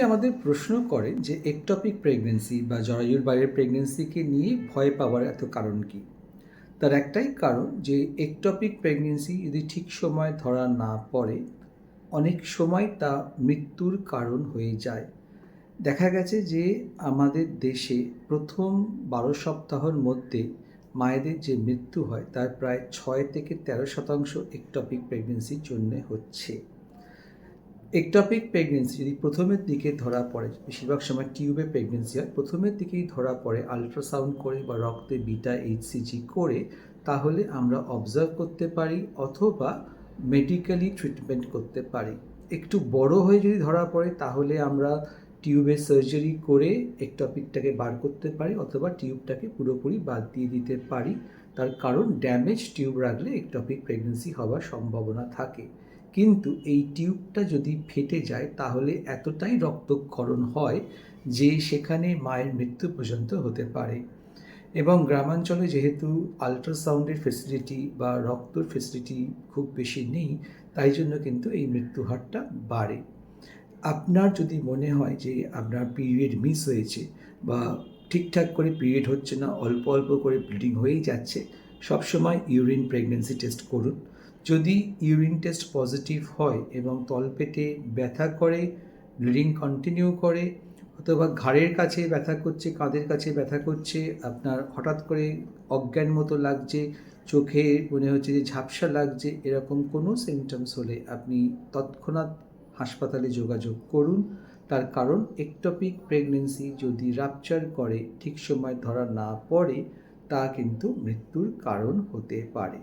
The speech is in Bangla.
আমাদের প্রশ্ন করে যে একটপিক প্রেগনেন্সি বা জরায়ুর বাইরের প্রেগনেন্সিকে নিয়ে ভয় পাওয়ার এত কারণ কি? তার একটাই কারণ যে একটপিক প্রেগনেন্সি যদি ঠিক সময় ধরা না পড়ে, অনেক সময় তা মৃত্যুর কারণ হয়ে যায়। দেখা গেছে যে আমাদের দেশে প্রথম বারো সপ্তাহের মধ্যে মায়েদের যে মৃত্যু হয়, তার প্রায় ছয় থেকে তেরো শতাংশ একটপিক প্রেগনেন্সির জন্য হচ্ছে। একটপিক প্রেগনেন্সি যদি প্রথমের দিকে ধরা পড়ে, বেশিরভাগ সময় টিউবে প্রেগনেন্সি হয়, প্রথমের দিকেই ধরা পড়ে আলট্রাসাউন্ড করে বা রক্তে বিটা এইচসিজি করে, তাহলে আমরা অবজার্ভ করতে পারি অথবা মেডিকেলি ট্রিটমেন্ট করতে পারি। একটু বড় হয়ে যদি ধরা পড়ে, তাহলে আমরা টিউবে সার্জারি করে একটপিকটাকে বার করতে পারি অথবা টিউবটাকে পুরোপুরি বাদ দিয়ে দিতে পারি। তার কারণ ড্যামেজ টিউব রাখলে একটপিক প্রেগনেন্সি হওয়ার সম্ভাবনা থাকে। কিন্তু এই টিউবটা যদি ফেটে যায় তাহলে এতটাই রক্তক্ষরণ হয় যে সেখানে মায়ের মৃত্যু পর্যন্ত হতে পারে। এবং গ্রামাঞ্চলে যেহেতু আলট্রাসাউন্ডের ফেসিলিটি বা রক্তর ফেসিলিটি খুব বেশি নেই, তাই জন্য কিন্তু এই মৃত্যু হারটা বাড়ে। আপনার যদি মনে হয় যে আপনার পিরিয়ড মিস হয়েছে বা ঠিকঠাক করে পিরিয়ড হচ্ছে না, অল্প অল্প করে ব্লিডিং হয়েই যাচ্ছে, সবসময় ইউরিন প্রেগনেন্সি টেস্ট করুন। যদি ইউরিন টেস্ট পজিটিভ হয় এবং তলপেটে ব্যথা করে ব্লিডিং কন্টিনিউ করে, অথবা ঘাড়ের কাছে ব্যথা করছে, কাঁধের কাছে ব্যথা করছে, আপনার হঠাৎ করে অজ্ঞান মতো লাগছে, চোখে মনে হচ্ছে যে ঝাপসা লাগছে, এরকম কোনো সিমটমস হলে আপনি তৎক্ষণাৎ হাসপাতালে যোগাযোগ করুন। তার কারণ একটপিক প্রেগনেন্সি যদি রাপচার করে, ঠিক সময় ধরা না পড়ে, তা কিন্তু মৃত্যুর কারণ হতে পারে।